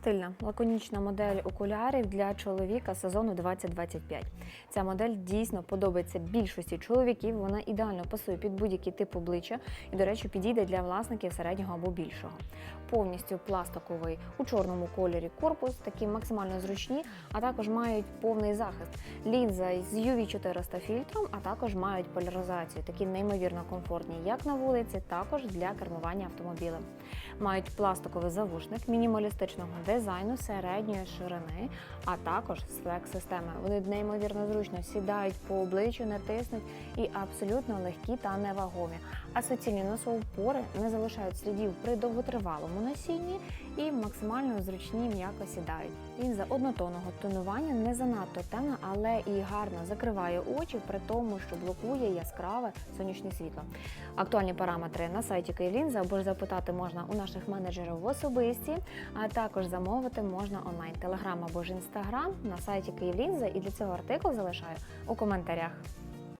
Стильна, лаконічна модель окулярів для чоловіка сезону 2025. Ця модель дійсно подобається більшості чоловіків. Вона ідеально пасує під будь-який тип обличчя і, до речі, підійде для власників середнього або більшого. Повністю пластиковий у чорному кольорі корпус, такі максимально зручні, а також мають повний захист. Лінза з UV 400 фільтром, а також мають поляризацію, такі неймовірно комфортні як на вулиці, також для кермування автомобілем. Мають пластиковий завушник мінімалістичного дизайну середньої ширини, а також з флекс-системи. Вони неймовірно зручно сідають по обличчю, не тиснуть і абсолютно легкі та невагомі. А суцільні носоупори не залишають слідів при довготривалому носінні і максимально зручні м'яко сідають. Лінза однотонного тонування не занадто темна, але і гарно закриває очі, при тому, що блокує яскраве сонячне світло. Актуальні параметри на сайті Київлінза або ж запитати можна у наших менеджерів в особисті, а також замовити можна онлайн телеграм або ж інстаграм на сайті Київлінза. І для цього артикул залишаю у коментарях.